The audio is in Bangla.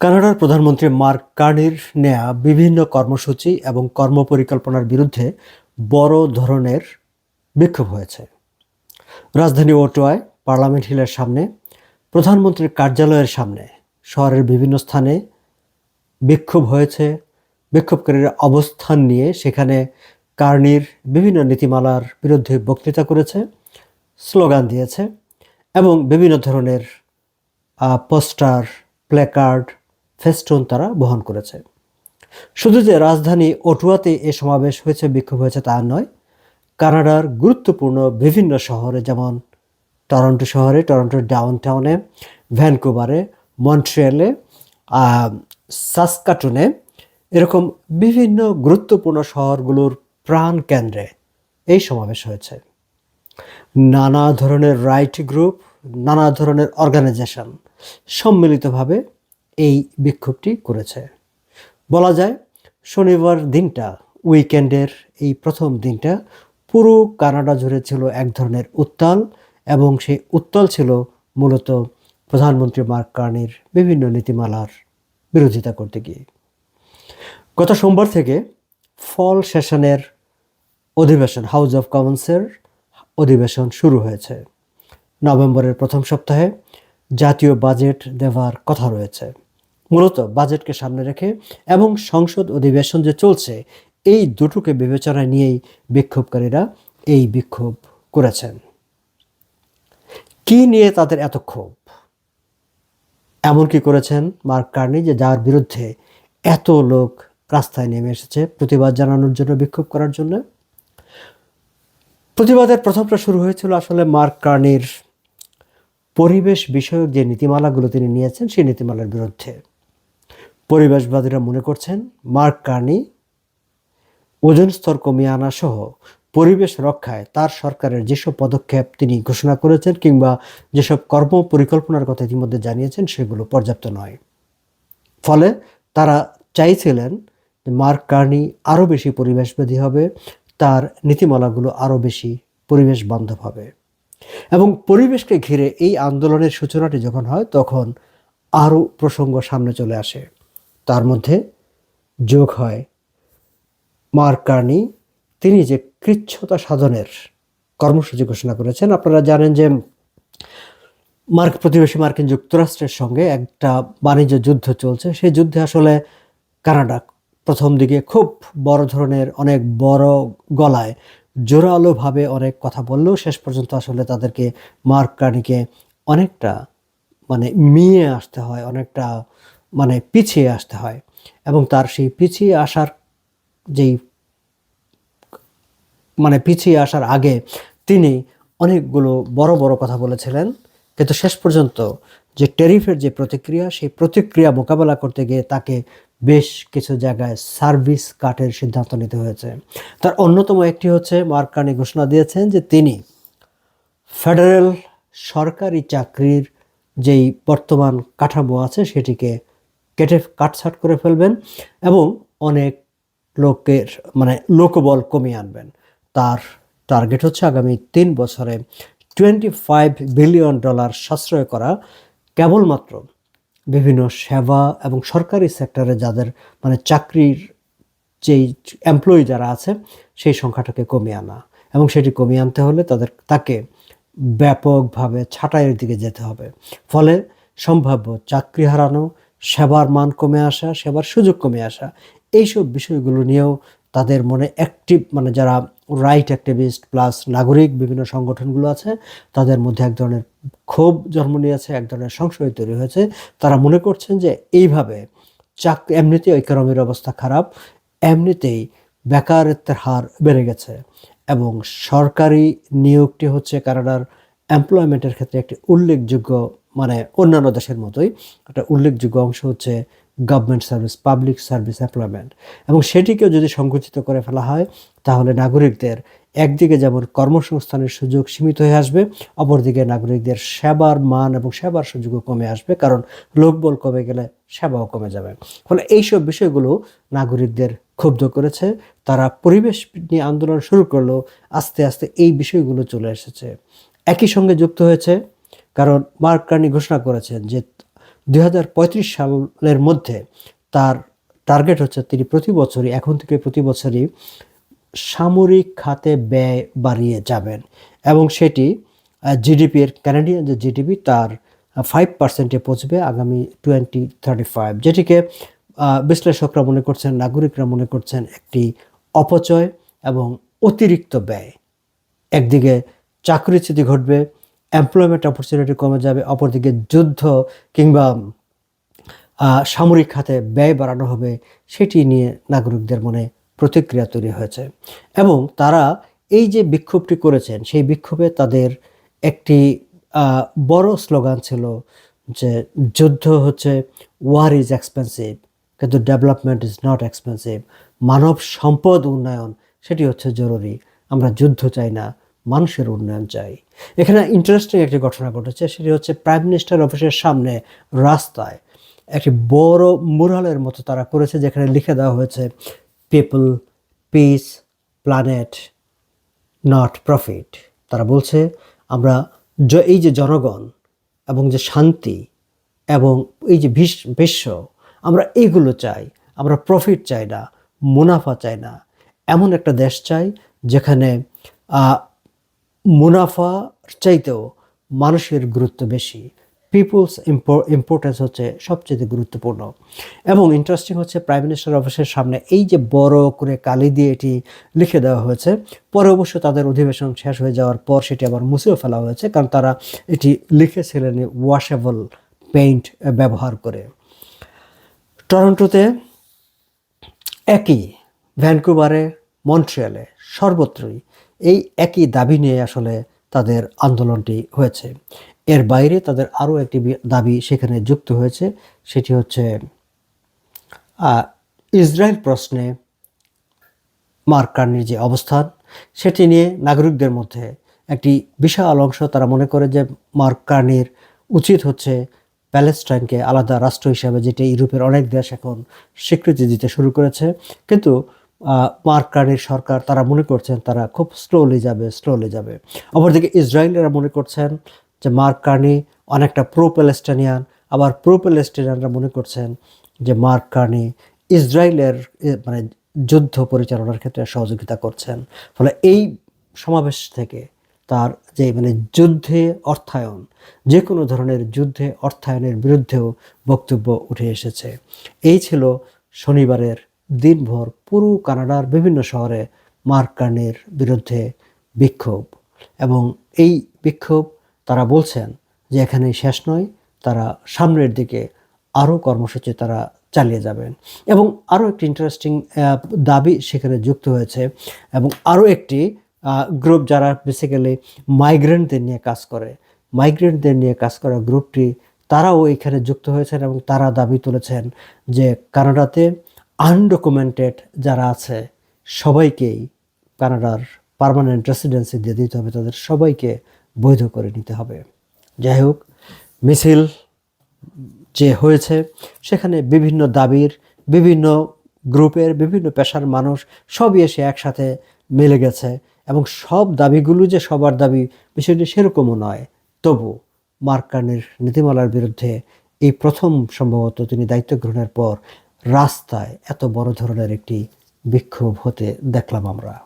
কানাডার প্রধানমন্ত্রী মার্ক কার্নির নেয়া বিভিন্ন কর্মসূচি এবং কর্মপরিকল্পনার বিরুদ্ধে বড় ধরনের বিক্ষোভ হয়েছে। রাজধানী ওটোয়ায় পার্লামেন্ট হিলের সামনে, প্রধানমন্ত্রীর কার্যালয়ের সামনে, শহরের বিভিন্ন স্থানে বিক্ষোভ হয়েছে। বিক্ষোভকারীরা অবস্থান নিয়ে সেখানে কার্নির বিভিন্ন নীতিমালার বিরুদ্ধে বক্তৃতা করেছে, স্লোগান দিয়েছে এবং বিভিন্ন ধরনের পোস্টার, প্ল্যাকার্ড ফেস্টুন তারা বহন করেছে। শুধু যে রাজধানী ওটুয়াতে এ সমাবেশ হয়েছে, বিক্ষোভ হয়েছে তা নয়, কানাডার গুরুত্বপূর্ণ বিভিন্ন শহরে, যেমন টরন্টো শহরে, টরন্টোর ডাউন টাউনে ভ্যানকুভারে, মন্ট্রিয়ালে সাসকাটুনে, এরকম বিভিন্ন গুরুত্বপূর্ণ শহরগুলোর প্রাণ কেন্দ্রে এই সমাবেশ হয়েছে। নানা ধরনের রাইট গ্রুপ, নানা ধরনের অর্গানাইজেশন সম্মিলিতভাবে এই বিক্ষোভটি করেছে। বলা যায়, শনিবার দিনটা, উইকেন্ডের এই প্রথম দিনটা পুরো কানাডা জুড়ে ছিল এক ধরনের উত্তাল এবং সেই উত্তাল ছিল মূলত প্রধানমন্ত্রী মার্ক কার্নির বিভিন্ন নীতিমালার বিরোধিতা করতে গিয়ে। গত সোমবার থেকে ফল সেশনের অধিবেশন, হাউস অফ কমন্সের অধিবেশন শুরু হয়েছে। নভেম্বরের প্রথম সপ্তাহে জাতীয় বাজেট দেওয়ার কথা রয়েছে। মূলত বাজেটকে সামনে রেখে এবং সংসদ অধিবেশন যে চলছে, এই দুটোকে বিবেচনায় নিয়েই বিক্ষোভকারীরা এই বিক্ষোভ করেছেন। কি নিয়ে তাদের এত ক্ষোভ? এমন কি করেছেন মার্ক কার্নি যে যার বিরুদ্ধে এত লোক রাস্তায় নেমে এসেছে প্রতিবাদ জানানোর জন্য বিক্ষোভ করার জন্য? প্রতিবাদের প্রথমটা শুরু হয়েছিল আসলে মার্ক কার্নির পরিবেশ বিষয়ক যে নীতিমালাগুলো তিনি নিয়েছেন সেই নীতিমালার বিরুদ্ধে। পরিবেশবাদীরা মনে করছেন মার্ক কার্নি, ওজন স্তর কমিয়ে আনা সহ পরিবেশ রক্ষায় তার সরকারের যেসব পদক্ষেপ তিনি ঘোষণা করেছেন কিংবা যেসব কর্ম পরিকল্পনার কথা ইতিমধ্যে জানিয়েছেন সেগুলো পর্যাপ্ত নয়। ফলে তারা চাইছিলেন মার্ক কার্নি আরও বেশি পরিবেশবাদী হবে, তার নীতিমালাগুলো আরও বেশি পরিবেশ বান্ধব হবে। এবং পরিবেশকে ঘিরে এই আন্দোলনের সূচনাটি যখন হয়, তখন আরও প্রসঙ্গ সামনে চলে আসে। তার মধ্যে যোগ হয়। মার্ক কার্নি, তিনি যে কৃচ্ছতা সাধনের কর্মসূচি ঘোষণা করেছেন, আপনারা জানেন যে মার্ক প্রতিবেশী মার্কিন যুক্তরাষ্ট্রের সঙ্গে একটা বাণিজ্য যুদ্ধ চলছে। সেই যুদ্ধে আসলে কানাডা প্রথম দিকে খুব বড় ধরনের অনেক বড় গলায় জোরালোভাবে অনেক কথা বললেও শেষ পর্যন্ত আসলে তাদেরকে, মার্ক কার্নিকে অনেকটা মানে মিয়ে আসতে হয়, অনেকটা মানে পিছিয়ে আসতে হয় এবং তার সেই পিছিয়ে আসার যেই মানে পিছিয়ে আসার আগে তিনি অনেকগুলো বড় বড় কথা বলেছিলেন। কিন্তু শেষ পর্যন্ত যে টেরিফের যে প্রতিক্রিয়া, সেই প্রতিক্রিয়া মোকাবেলা করতে গিয়ে তাকে বেশ কিছু জায়গায় সার্ভিস কাটের সিদ্ধান্ত নিতে হয়েছে। তার অন্যতম একটি হচ্ছে মার্কানি ঘোষণা দিয়েছেন যে তিনি ফেডারেল সরকারি চাকরির যেই বর্তমান কাঠামো আছে সেটিকে কেটে কাটছাট করে ফেলবেন এবং অনেক লোকের মানে লোকবল কমিয়ে আনবেন। তার টার্গেট হচ্ছে আগামী তিন বছরে টোয়েন্টি ফাইভ বিলিয়ন ডলার সাশ্রয় করা কেবলমাত্র বিভিন্ন সেবা এবং সরকারি সেক্টরে যাদের মানে চাকরির যেই এমপ্লয়ি যারা আছে, সেই সংখ্যাটাকে কমিয়ে আনা। এবং সেটি কমিয়ে আনতে হলে তাদের, তাকে ব্যাপকভাবে ছাঁটাইয়ের দিকে যেতে হবে। ফলে সম্ভাব্য চাকরি হারানো সেবার মান কমে আসা, সেবার সুযোগ কমে আসা, এইসব বিষয়গুলো নিয়েও তাদের মনে অ্যাক্টিভ মানে যারা রাইট অ্যাক্টিভিস্ট প্লাস নাগরিক, বিভিন্ন সংগঠনগুলো আছে, তাদের মধ্যে এক ধরনের ক্ষোভ জন্ম নিয়েছে, এক ধরনের সংশয় তৈরি হয়েছে। তারা মনে করছেন যে এইভাবে চাক, এমনিতেই ইকোনমির অবস্থা খারাপ, এমনিতেই বেকারত্বের হার বেড়ে গেছে এবং সরকারি নিয়োগটি হচ্ছে কানাডার এমপ্লয়মেন্টের ক্ষেত্রে একটি উল্লেখযোগ্য মানে অন্যান্য দেশের মতোই একটা উল্লেখযোগ্য অংশ হচ্ছে government service public service employment এবং সেটিকেও যদি সংকুচিত করে ফেলা হয়, তাহলে নাগরিকদের একদিকে যেমন কর্মসংস্থানের সুযোগ সীমিত হয়ে আসবে, অপরদিকে নাগরিকদের সেবার মান এবং সেবার সুযোগও কমে আসবে, কারণ লোকবল কমে গেলে সেবাও কমে যাবে। ফলে এইসব বিষয়গুলো নাগরিকদের ক্ষুব্ধ করেছে, তারা পরিবেশ নিয়ে আন্দোলন শুরু করলেও আস্তে আস্তে এই বিষয়গুলো চলে এসেছে। একই সঙ্গে যুক্ত হয়েছে কারণ মার্ক কার্নি ঘোষণা করেছেন যে দু হাজার পঁয়ত্রিশ সালের মধ্যে তার টার্গেট হচ্ছে তিনি প্রতি বছরই, এখন থেকে প্রতি বছরই সামরিক খাতে ব্যয় বাড়িয়ে যাবেন। এবং সেটি জিডিপি এর কানাডিয়ান যে জিডিপি তার ফাইভ পার্সেন্টে পৌঁছবে আগামী টোয়েন্টি থার্টি ফাইভ যেটিকে বিশ্লেষকরা মনে করছেন, নাগরিকরা মনে করছেন একটি অপচয় এবং অতিরিক্ত ব্যয়। একদিকে চাকরিচ্যুতি ঘটবে এমপ্লয়মেন্ট অপরচুনিটি কমে যাবে, অপরদিকে যুদ্ধ কিংবা সামরিক খাতে ব্যয় বাড়ানো হবে, সেটি নিয়ে নাগরিকদের মনে প্রতিক্রিয়া তৈরি হয়েছে। এবং তারা এই যে বিক্ষোভটি করেছেন, সেই বিক্ষোভে তাদের একটি বড় স্লোগান ছিল যে যুদ্ধ হচ্ছে ওয়ার ইজ এক্সপেন্সিভ কিন্তু ডেভেলপমেন্ট ইজ নট এক্সপেন্সিভ মানব সম্পদ উন্নয়ন, সেটি হচ্ছে জরুরি। আমরা যুদ্ধ চাই না মানুষের উন্নয়ন চাই। এখানে ইন্টারেস্টিং একটি ঘটনা ঘটেছে, সেটি হচ্ছে প্রাইম মিনিস্টার অফিসের সামনে রাস্তায় একটি বড় মুরালের মতো তারা করেছে, যেখানে লিখে দেওয়া হয়েছে people peace planet not profit তারা বলছে, আমরা এই যে জনগণ এবং যে শান্তি এবং এই যে বিশ- বিশ্ব, আমরা এইগুলো চাই। আমরা প্রফিট চাই না, মুনাফা চাই না। এমন একটা দেশ চাই যেখানে মুনাফা চাইতেও মানুষের গুরুত্ব বেশি। পিপুলস ইম্পর্টেন্স হচ্ছে সবচেয়ে গুরুত্বপূর্ণ। এবং ইন্টারেস্টিং হচ্ছে প্রাইম মিনিস্টার অফিসের সামনে এই যে বড় করে কালি দিয়ে এটি লিখে দেওয়া হয়েছে, পরে অবশ্য তাদের অধিবেশন শেষ হয়ে যাওয়ার পর সেটি আবার মুছেও ফেলা হয়েছে, কারণ তারা এটি লিখেছিলেন ওয়াশেবল পেইন্ট ব্যবহার করে। টরন্টোতে একই ভ্যানকুভারে মন্ট্রিয়ালে সর্বত্রই এই একই দাবি নিয়ে আসলে তাদের আন্দোলনটি হয়েছে। এর বাইরে তাদের আরও একটি দাবি সেখানে যুক্ত হয়েছে, সেটি হচ্ছে ইসরায়েল প্রশ্নে মার্ক কার্নির যে অবস্থান, সেটি নিয়ে নাগরিকদের মধ্যে একটি বিশাল অংশ তারা মনে করে যে মার্ক কার্নির উচিত হচ্ছে প্যালেস্টাইনকে আলাদা রাষ্ট্র হিসাবে, যেটি ইউরোপের অনেক দেশ এখন স্বীকৃতি দিতে শুরু করেছে। কিন্তু আহ, মার্ক কার্নির সরকার তারা মনে করছেন তারা খুব স্লোলি যাবে স্লোলি যাবে। অপরদিকে ইসরায়েলেরা মনে করছেন যে মার্ক কার্নি অনেকটা প্রো প্যালেস্টাইনিয়ান আবার প্রো প্যালেস্টাইনিয়ানরা মনে করছেন যে মার্ক কার্নি ইসরায়েলের মানে যুদ্ধ পরিচালনার ক্ষেত্রে সহযোগিতা করছেন। ফলে এই সমাবেশ থেকে তার যে মানে যুদ্ধে অর্থায়ন যে কোনো ধরনের যুদ্ধে অর্থায়নের বিরুদ্ধেও বক্তব্য উঠে এসেছে। এই ছিল শনিবারের দিনভর পুরো কানাডার বিভিন্ন শহরে মার্কানের বিরুদ্ধে বিক্ষোভ। এবং এই বিক্ষোভ তারা বলছেন যে এখানেই শেষ নয়, তারা সামনের দিকে আরও কর্মসূচি তারা চালিয়ে যাবেন। এবং আরও একটি ইন্টারেস্টিং দাবি সেখানে যুক্ত হয়েছে। এবং আরও একটি গ্রুপ যারা বেসিক্যালি মাইগ্রেন্টদের নিয়ে কাজ করে মাইগ্রেন্টদের নিয়ে কাজ করা গ্রুপটি তারাও এখানে যুক্ত হয়েছেন এবং তারা দাবি তুলেছেন যে কানাডাতে আনডকুমেন্টেড যারা আছে, সবাইকেই কানাডার পার্মানেন্ট রেসিডেন্সি দিয়ে দিতে হবে, তাদের সবাইকে বৈধ করে নিতে হবে। যাই হোক, মিছিল যে হয়েছে, সেখানে বিভিন্ন দাবির, বিভিন্ন গ্রুপের, বিভিন্ন পেশার মানুষ সবই এসে একসাথে মিলে গেছে এবং সব দাবিগুলো যে সবার দাবি, বিষয়টি সেরকমও নয়। তবু মার্কানের নীতিমালার বিরুদ্ধে এই প্রথম সম্ভবত তিনি দায়িত্ব গ্রহণের পর রাস্তায় এত বড় ধরনের একটি বিক্ষোভ হতে দেখলাম আমরা।